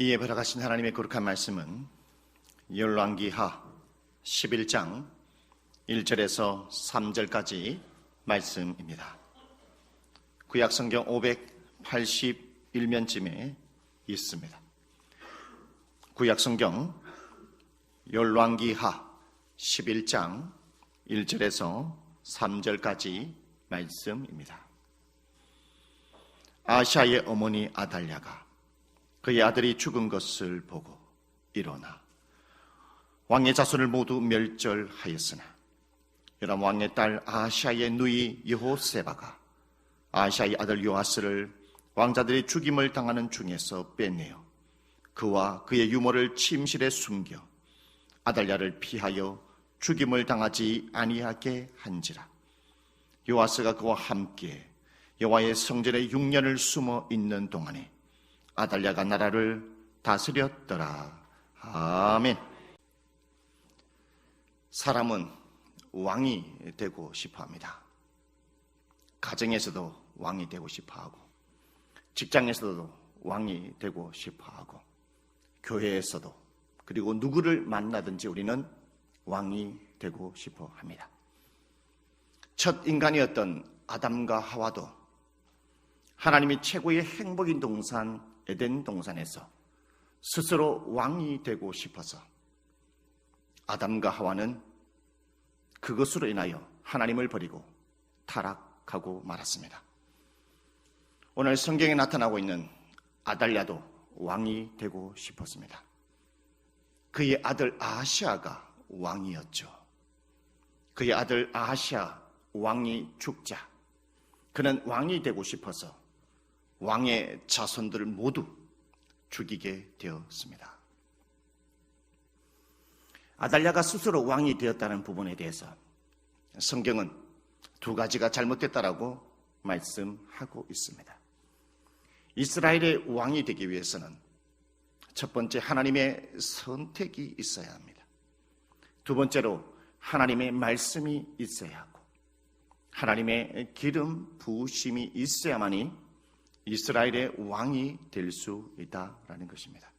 이에 벌어가신 하나님의 거룩한 말씀은 열왕기하 11장 1절에서 3절까지 말씀입니다. 구약 성경 581면쯤에 있습니다. 구약 성경 열왕기하 11장 1절에서 3절까지 말씀입니다. 아샤의 어머니 아달랴가 그의 아들이 죽은 것을 보고 일어나 왕의 자손을 모두 멸절하였으나 여러 왕의 딸 아샤의 누이 여호세바가 아샤의 아들 요아스를 왕자들이 죽임을 당하는 중에서 빼내어 그와 그의 유모를 침실에 숨겨 아달랴를 피하여 죽임을 당하지 아니하게 한지라. 요아스가 그와 함께 여호와의 성전에 6년을 숨어 있는 동안에 아달랴가 나라를 다스렸더라. 아멘. 사람은 왕이 되고 싶어 합니다. 가정에서도 왕이 되고 싶어 하고, 직장에서도 왕이 되고 싶어 하고, 교회에서도, 그리고 누구를 만나든지 우리는 왕이 되고 싶어 합니다. 첫 인간이었던 아담과 하와도 하나님이 최고의 행복인 동산 에덴 동산에서 스스로 왕이 되고 싶어서 아담과 하와는 그것으로 인하여 하나님을 버리고 타락하고 말았습니다. 오늘 성경에 나타나고 있는 아달랴도 왕이 되고 싶었습니다. 그의 아들 아시아가 왕이었죠. 그의 아들 아시아 왕이 죽자 그는 왕이 되고 싶어서 왕의 자손들을 모두 죽이게 되었습니다. 아달랴가 스스로 왕이 되었다는 부분에 대해서 성경은 두 가지가 잘못됐다라고 말씀하고 있습니다. 이스라엘의 왕이 되기 위해서는 첫 번째 하나님의 선택이 있어야 합니다. 두 번째로 하나님의 말씀이 있어야 하고 하나님의 기름 부으심이 있어야만이 이스라엘의 왕이 될 수 있다라는 것입니다.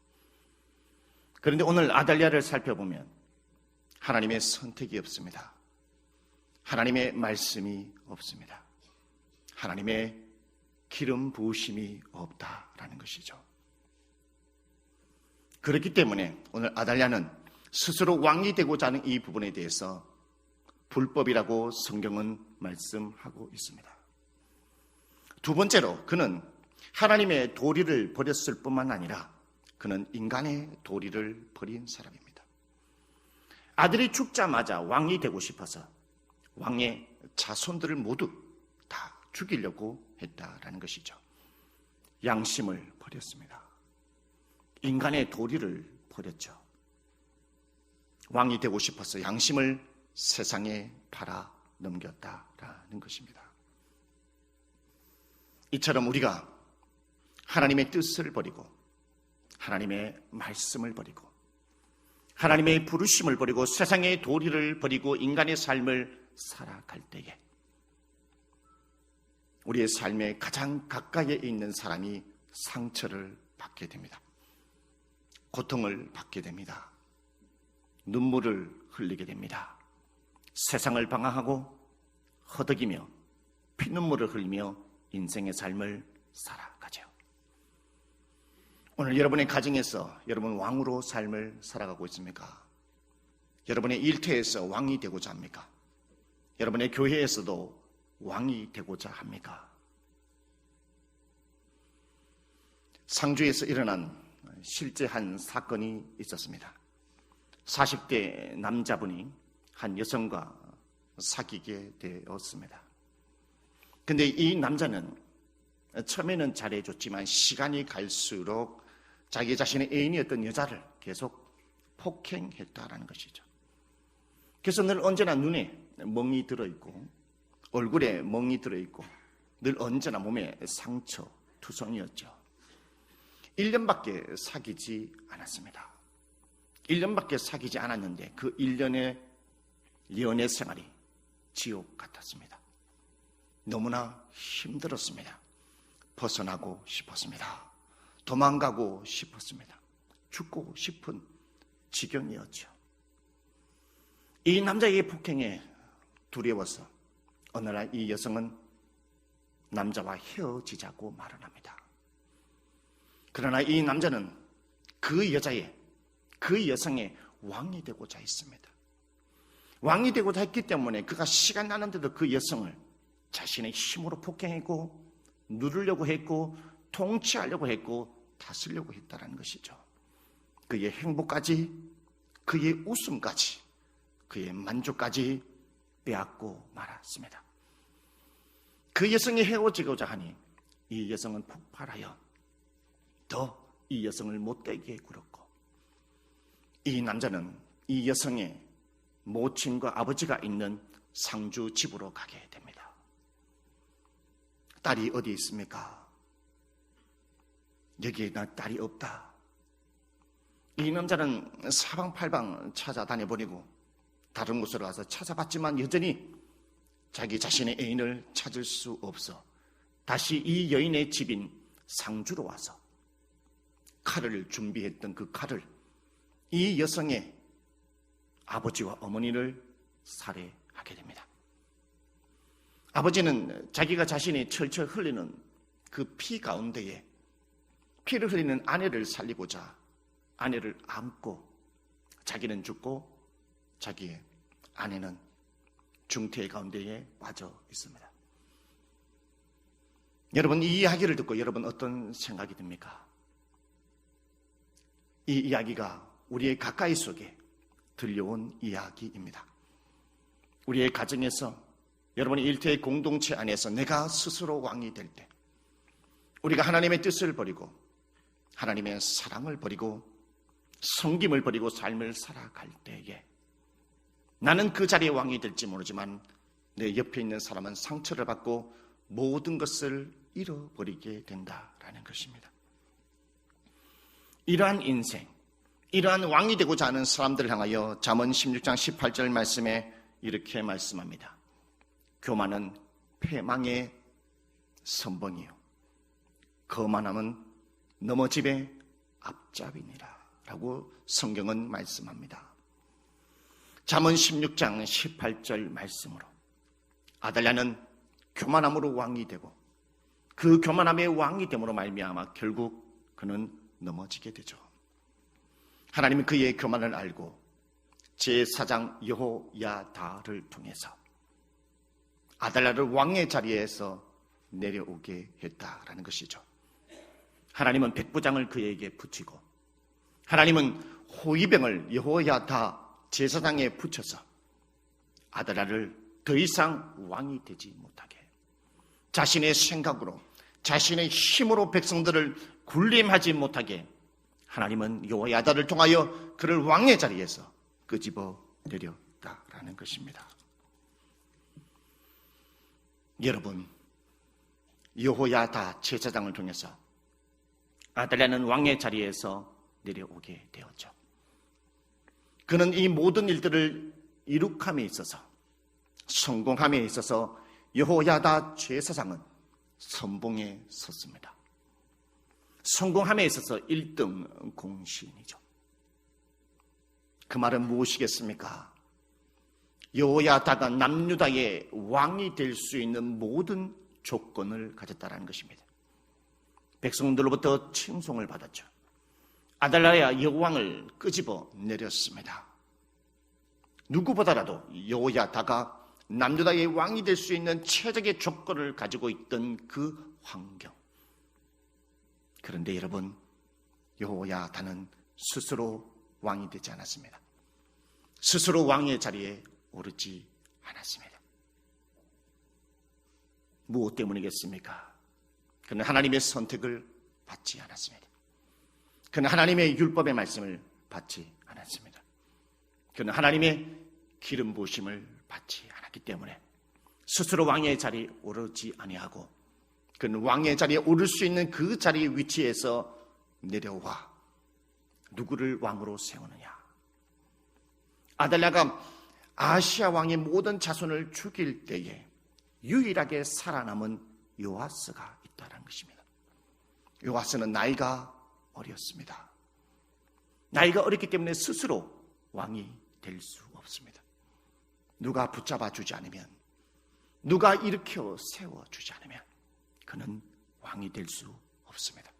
그런데 오늘 아달랴를 살펴보면 하나님의 선택이 없습니다. 하나님의 말씀이 없습니다. 하나님의 기름 부으심이 없다라는 것이죠. 그렇기 때문에 오늘 아달랴는 스스로 왕이 되고자 하는 이 부분에 대해서 불법이라고 성경은 말씀하고 있습니다. 두 번째로 그는 하나님의 도리를 버렸을 뿐만 아니라 그는 인간의 도리를 버린 사람입니다. 아들이 죽자마자 왕이 되고 싶어서 왕의 자손들을 모두 다 죽이려고 했다라는 것이죠. 양심을 버렸습니다. 인간의 도리를 버렸죠. 왕이 되고 싶어서 양심을 세상에 팔아 넘겼다라는 것입니다. 이처럼 우리가 하나님의 뜻을 버리고 하나님의 말씀을 버리고 하나님의 부르심을 버리고 세상의 도리를 버리고 인간의 삶을 살아갈 때에 우리의 삶의 가장 가까이에 있는 사람이 상처를 받게 됩니다. 고통을 받게 됩니다. 눈물을 흘리게 됩니다. 세상을 방황하고 허덕이며 피눈물을 흘리며 인생의 삶을 살아가죠. 오늘 여러분의 가정에서 여러분 왕으로 삶을 살아가고 있습니까? 여러분의 일터에서 왕이 되고자 합니까? 여러분의 교회에서도 왕이 되고자 합니까? 상주에서 일어난 실제 한 사건이 있었습니다. 40대 남자분이 한 여성과 사귀게 되었습니다. 근데 이 남자는 처음에는 잘해줬지만 시간이 갈수록 자기 자신의 애인이었던 여자를 계속 폭행했다라는 것이죠. 그래서 늘 언제나 눈에 멍이 들어있고 얼굴에 멍이 들어있고 늘 언제나 몸에 상처, 투성이었죠. 1년밖에 사귀지 않았습니다. 1년밖에 사귀지 않았는데 그 1년의 연애 생활이 지옥 같았습니다. 너무나 힘들었습니다. 벗어나고 싶었습니다. 도망가고 싶었습니다. 죽고 싶은 지경이었죠. 이 남자의 폭행에 두려워서 어느 날 이 여성은 남자와 헤어지자고 말을 합니다. 그러나 이 남자는 그 여자의, 그 여성의 왕이 되고자 했습니다. 왕이 되고자 했기 때문에 그가 시간 나는데도 그 여성을 자신의 힘으로 폭행했고 누르려고 했고 통치하려고 했고 다스려고 했다는 것이죠. 그의 행복까지 그의 웃음까지 그의 만족까지 빼앗고 말았습니다. 그 여성이 헤어지고자 하니 이 여성은 폭발하여 더 이 여성을 못되게 굴었고 이 남자는 이 여성의 모친과 아버지가 있는 상주 집으로 가게 됩니다. 딸이 어디 있습니까? 여기에 나 딸이 없다. 이 남자는 사방팔방 찾아다녀 버리고 다른 곳으로 가서 찾아봤지만 여전히 자기 자신의 애인을 찾을 수 없어 다시 이 여인의 집인 상주로 와서 칼을 준비했던 그 칼을 이 여성의 아버지와 어머니를 살해하게 됩니다. 아버지는 자기가 자신이 철철 흘리는 그 피 가운데에 피를 흘리는 아내를 살리고자 아내를 안고 자기는 죽고 자기의 아내는 중태 가운데에 빠져 있습니다. 여러분 이 이야기를 듣고 여러분 어떤 생각이 듭니까? 이 이야기가 우리의 가까이 속에 들려온 이야기입니다. 우리의 가정에서 여러분의 일태의 공동체 안에서 내가 스스로 왕이 될 때, 우리가 하나님의 뜻을 버리고 하나님의 사랑을 버리고 성김을 버리고 삶을 살아갈 때에 나는 그 자리에 왕이 될지 모르지만 내 옆에 있는 사람은 상처를 받고 모든 것을 잃어버리게 된다라는 것입니다. 이러한 인생, 이러한 왕이 되고자 하는 사람들을 향하여 잠언 16장 18절 말씀에 이렇게 말씀합니다. 교만은 패망의 선봉이요. 거만함은 넘어집의 앞잡이니라. 라고 성경은 말씀합니다. 잠언 16장 18절 말씀으로 아달랴는 교만함으로 왕이 되고 그 교만함의 왕이 됨으로 말미암아 결국 그는 넘어지게 되죠. 하나님은 그의 교만을 알고 제4장 여호야다를 통해서 아달랴를 왕의 자리에서 내려오게 했다라는 것이죠. 하나님은 백부장을 그에게 붙이고 하나님은 호위병을 여호야다 제사장에 붙여서 아들아를 더 이상 왕이 되지 못하게 자신의 생각으로 자신의 힘으로 백성들을 군림하지 못하게 하나님은 여호야다를 통하여 그를 왕의 자리에서 끄집어 내렸다라는 것입니다. 여러분 여호야다 제사장을 통해서 아달랴는 왕의 자리에서 내려오게 되었죠. 그는 이 모든 일들을 이룩함에 있어서 성공함에 있어서 여호야다 제사장은 선봉에 섰습니다. 성공함에 있어서 1등 공신이죠. 그 말은 무엇이겠습니까? 여호야다가 남유다의 왕이 될 수 있는 모든 조건을 가졌다는 것입니다. 백성들로부터 칭송을 받았죠. 아달라야 여왕을 끄집어 내렸습니다. 누구보다라도 여호야다가 남유다의 왕이 될 수 있는 최적의 조건을 가지고 있던 그 환경. 그런데 여러분, 여호야다는 스스로 왕이 되지 않았습니다. 스스로 왕의 자리에 오르지 않았습니다. 무엇 때문이겠습니까? 그는 하나님의 선택을 받지 않았습니다. 그는 하나님의 율법의 말씀을 받지 않았습니다. 그는 하나님의 기름 부심을 받지 않았기 때문에 스스로 왕의 자리에 오르지 아니하고 그는 왕의 자리에 오를 수 있는 그 자리의 위치에서 내려와 누구를 왕으로 세우느냐? 아달랴가 아시아 왕의 모든 자손을 죽일 때에 유일하게 살아남은 요아스가. 요아스는 나이가 어렸습니다. 나이가 어렸기 때문에 스스로 왕이 될 수 없습니다. 누가 붙잡아 주지 않으면, 누가 일으켜 세워 주지 않으면, 그는 왕이 될 수 없습니다.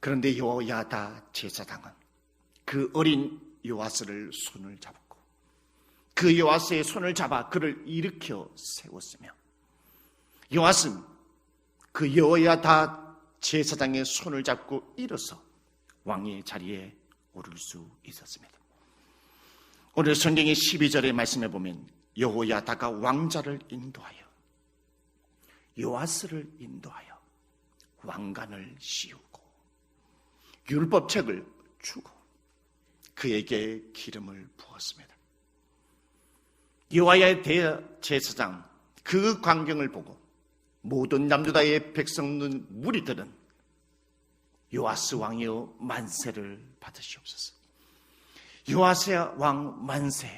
그런데 요야다 제사장은 그 어린 요아스를 손을 잡고 그 요아스의 손을 잡아 그를 일으켜 세웠으며 요아스는 그 여야다 제사장의 손을 잡고 일어서 왕의 자리에 오를 수 있었습니다. 오늘 성경의 12절의 말씀에 보면 여호야다가 왕자를 인도하여 요아스를 인도하여 왕관을 씌우고 율법책을 주고 그에게 기름을 부었습니다. 요아야의 대제사장 그 광경을 보고 모든 남유다의 백성은 무리들은 요아스 왕이여 만세를 받으시옵소서. 요아스 왕 만세.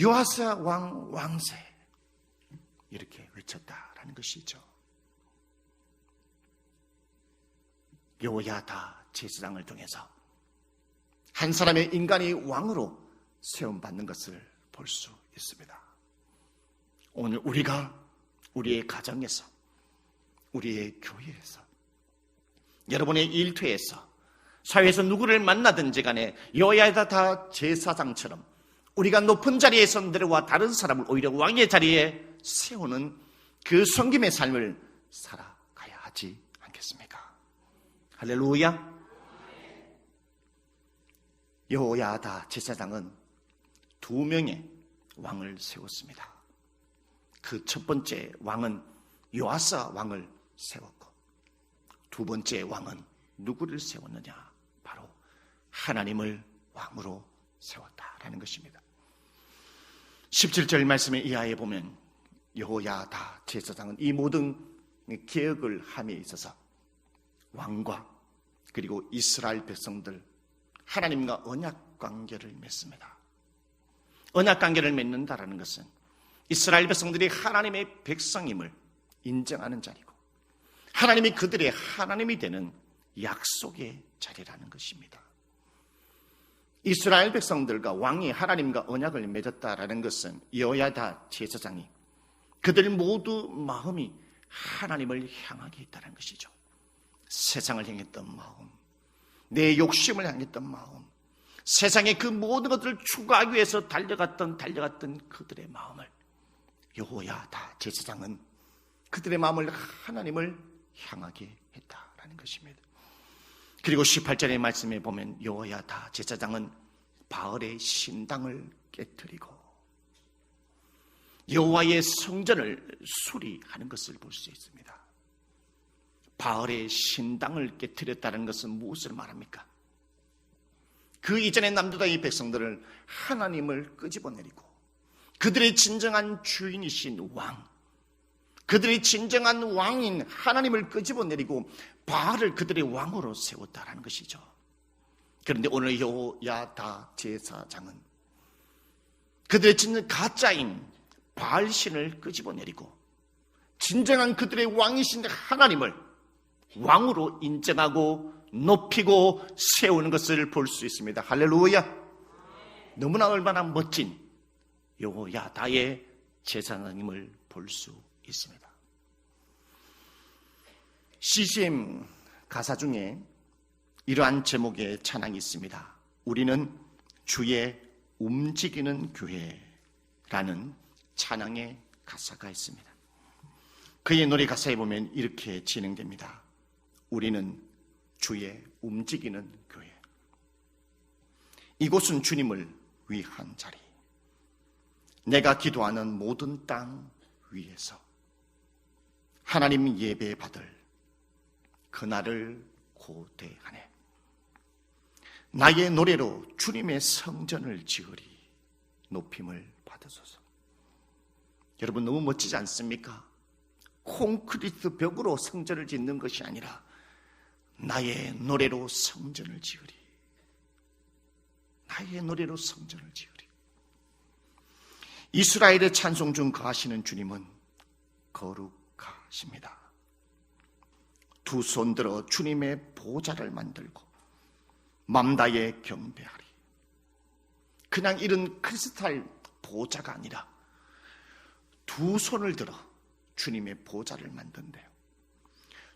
요아스 왕 왕세. 이렇게 외쳤다라는 것이죠. 요야다 제사장을 통해서 한 사람의 인간이 왕으로 세움받는 것을 볼 수 있습니다. 오늘 우리가 우리의 가정에서, 우리의 교회에서, 여러분의 일터에서, 사회에서 누구를 만나든지 간에 여야다 다 제사장처럼 우리가 높은 자리에서 내려와 다른 사람을 오히려 왕의 자리에 세우는 그 성김의 삶을 살아가야 하지 않겠습니까? 할렐루야. 여호야다 제사장은 두 명의 왕을 세웠습니다. 그 첫 번째 왕은 요아사 왕을 세웠고 두 번째 왕은 누구를 세웠느냐? 바로 하나님을 왕으로 세웠다라는 것입니다. 17절 말씀에 이하에 보면 여호야다 제사장은 이 모든 개혁을 함에 있어서 왕과 그리고 이스라엘 백성들 하나님과 언약 관계를 맺습니다. 언약 관계를 맺는다라는 것은 이스라엘 백성들이 하나님의 백성임을 인정하는 자리고 하나님이 그들의 하나님이 되는 약속의 자리라는 것입니다. 이스라엘 백성들과 왕이 하나님과 언약을 맺었다라는 것은 여야다 제사장이 그들 모두 마음이 하나님을 향하게 있다는 것이죠. 세상을 향했던 마음, 내 욕심을 향했던 마음, 세상의 그 모든 것들을 추구하기 위해서 달려갔던 달려갔던 그들의 마음을 여호야다 제사장은 그들의 마음을 하나님을 향하게 했다라는 것입니다. 그리고 18절의 말씀에 보면 여호야다 제사장은 바알의 신당을 깨뜨리고 여호와의 성전을 수리하는 것을 볼 수 있습니다. 바알의 신당을 깨뜨렸다는 것은 무엇을 말합니까? 그 이전의 남두다의 백성들을 하나님을 끄집어내리고 그들의 진정한 주인이신 왕, 그들의 진정한 왕인 하나님을 끄집어내리고 바알을 그들의 왕으로 세웠다라는 것이죠. 그런데 오늘 여호야다 제사장은 그들의 진정 가짜인 바알신을 끄집어내리고 진정한 그들의 왕이신 하나님을 왕으로 인정하고 높이고 세우는 것을 볼 수 있습니다. 할렐루야. 너무나 얼마나 멋진 여호야다의 제사장님을 볼 수 있습니다. CCM 가사 중에 이러한 제목의 찬양이 있습니다. 우리는 주의 움직이는 교회라는 찬양의 가사가 있습니다. 그의 노래 가사에 보면 이렇게 진행됩니다. 우리는 주의 움직이는 교회. 이곳은 주님을 위한 자리. 내가 기도하는 모든 땅 위에서 하나님 예배 받을 그날을 고대하네. 나의 노래로 주님의 성전을 지으리 높임을 받으소서. 여러분 너무 멋지지 않습니까? 콘크리트 벽으로 성전을 짓는 것이 아니라 나의 노래로 성전을 지으리. 나의 노래로 성전을 지으리. 이스라엘의 찬송 중 거하시는 주님은 거룩하십니다. 두 손 들어 주님의 보좌를 만들고 맘다에 경배하리. 그냥 이런 크리스탈 보좌가 아니라 두 손을 들어 주님의 보좌를 만든대요.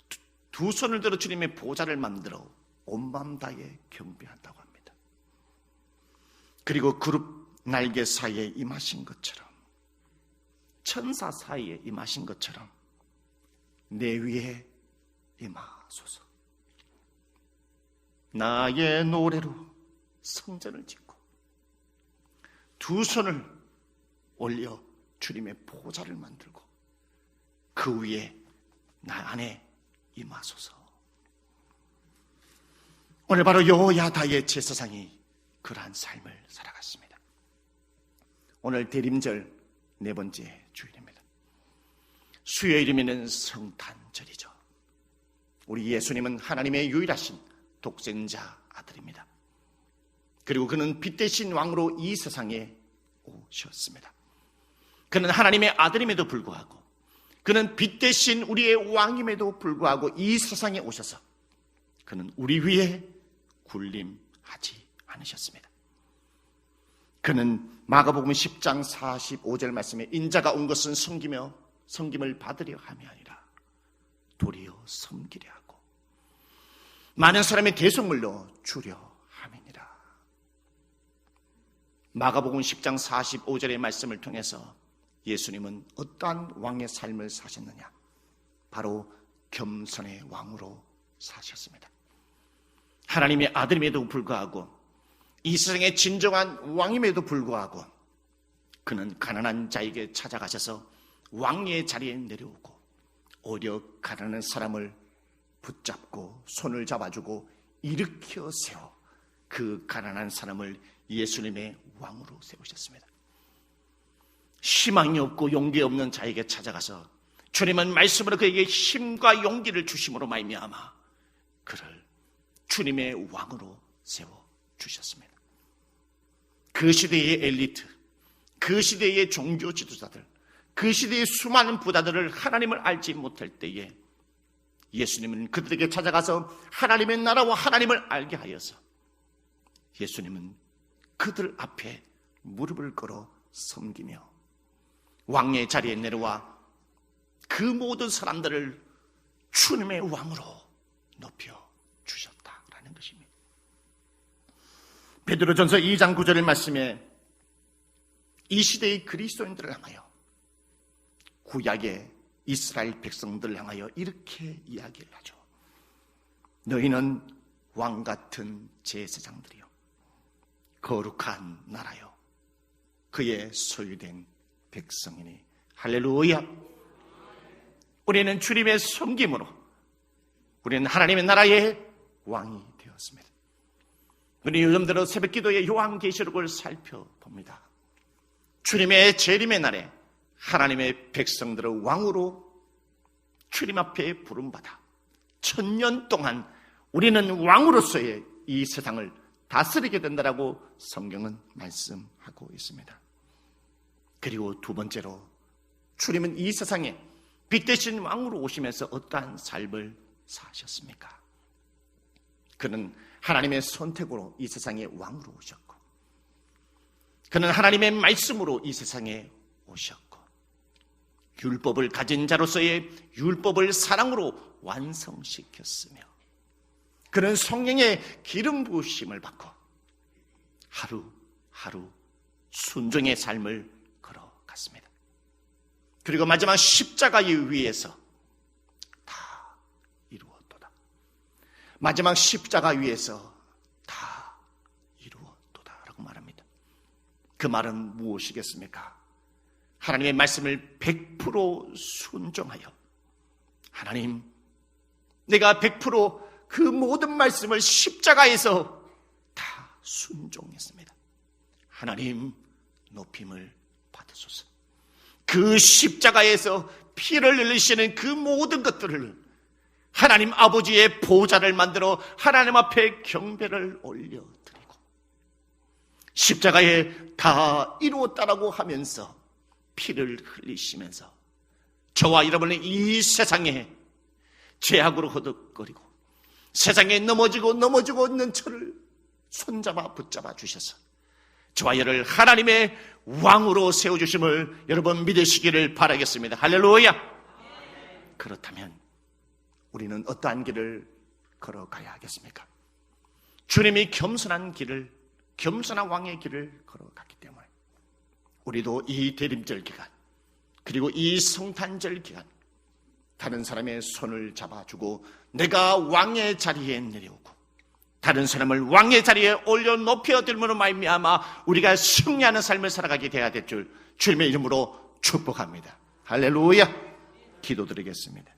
두, 두 손을 들어 주님의 보좌를 만들어 온맘 다해 경배한다고 합니다. 그리고 그룹 날개 사이에 임하신 것처럼 천사 사이에 임하신 것처럼 내 위에 임하소서. 나의 노래로 성전을 짓고 두 손을 올려 주님의 보좌를 만들고 그 위에 나 안에 임하소서. 오늘 바로 여호야다의 제사상이 그러한 삶을 살아갔습니다. 오늘 대림절 네 번째 주일입니다. 수요일이면 성탄절이죠. 우리 예수님은 하나님의 유일하신 독생자 아들입니다. 그리고 그는 빛 대신 왕으로 이 세상에 오셨습니다. 그는 하나님의 아들임에도 불구하고 그는 빛 대신 우리의 왕임에도 불구하고 이 세상에 오셔서 그는 우리 위에 군림하지 않으셨습니다. 그는 마가복음 10장 45절 말씀에 인자가 온 것은 섬기며 섬김을 받으려 함이 아니라 도리어 섬기려 하고 많은 사람의 대속물로 주려 함이니라. 마가복음 10장 45절의 말씀을 통해서 예수님은 어떠한 왕의 삶을 사셨느냐? 바로 겸손의 왕으로 사셨습니다. 하나님의 아들임에도 불구하고 이 세상의 진정한 왕임에도 불구하고 그는 가난한 자에게 찾아가셔서 왕의 자리에 내려오고 오려 가난한 사람을 붙잡고 손을 잡아주고 일으켜 세워 그 가난한 사람을 예수님의 왕으로 세우셨습니다. 희망이 없고 용기 없는 자에게 찾아가서 주님은 말씀으로 그에게 힘과 용기를 주심으로 말미암아 그를 주님의 왕으로 세워 주셨습니다. 그 시대의 엘리트, 그 시대의 종교 지도자들, 그 시대의 수많은 부자들을 하나님을 알지 못할 때에 예수님은 그들에게 찾아가서 하나님의 나라와 하나님을 알게 하여서 예수님은 그들 앞에 무릎을 꿇어 섬기며 왕의 자리에 내려와 그 모든 사람들을 주님의 왕으로 높여 것입니다. 베드로전서 2장 9절의 말씀에 이 시대의 그리스도인들을 향하여 구약의 이스라엘 백성들을 향하여 이렇게 이야기를 하죠. 너희는 왕 같은 제사장들이요. 거룩한 나라요. 그의 소유된 백성이니. 할렐루야. 우리는 주님의 섬김으로 우리는 하나님의 나라의 왕이 되었습니다. 우리 요즘 들어 새벽 기도의 요한계시록을 살펴봅니다. 주님의 재림의 날에 하나님의 백성들을 왕으로 주님 앞에 부름받아 천년 동안 우리는 왕으로서의 이 세상을 다스리게 된다라고 성경은 말씀하고 있습니다. 그리고 두 번째로 주님은 이 세상에 빛 대신 왕으로 오시면서 어떠한 삶을 사셨습니까? 그는 하나님의 선택으로 이 세상에 왕으로 오셨고 그는 하나님의 말씀으로 이 세상에 오셨고 율법을 가진 자로서의 율법을 사랑으로 완성시켰으며 그는 성령의 기름 부으심을 받고 하루 하루 순종의 삶을 걸어갔습니다. 그리고 마지막 십자가의 위에서 다 이루었도다. 마지막 십자가 위에서 다 이루었도다라고 말합니다. 그 말은 무엇이겠습니까? 하나님의 말씀을 100% 순종하여 하나님 내가 100%그 모든 말씀을 십자가에서 다 순종했습니다. 하나님 높임을 받으소서. 그 십자가에서 피를 흘리시는 그 모든 것들을 하나님 아버지의 보좌를 만들어 하나님 앞에 경배를 올려드리고 십자가에 다 이루었다라고 하면서 피를 흘리시면서 저와 여러분의 이 세상에 죄악으로 허덕거리고 세상에 넘어지고 넘어지고 있는 저를 손잡아 붙잡아 주셔서 저와 여를 하나님의 왕으로 세워주심을 여러분 믿으시기를 바라겠습니다. 할렐루야! 그렇다면 우리는 어떠한 길을 걸어가야 하겠습니까? 주님이 겸손한 길을, 겸손한 왕의 길을 걸어갔기 때문에 우리도 이 대림절 기간, 그리고 이 성탄절 기간, 다른 사람의 손을 잡아주고 내가 왕의 자리에 내려오고 다른 사람을 왕의 자리에 올려 높여 들므로 말미암아 우리가 승리하는 삶을 살아가게 돼야 될 줄 주님의 이름으로 축복합니다. 할렐루야. 기도드리겠습니다.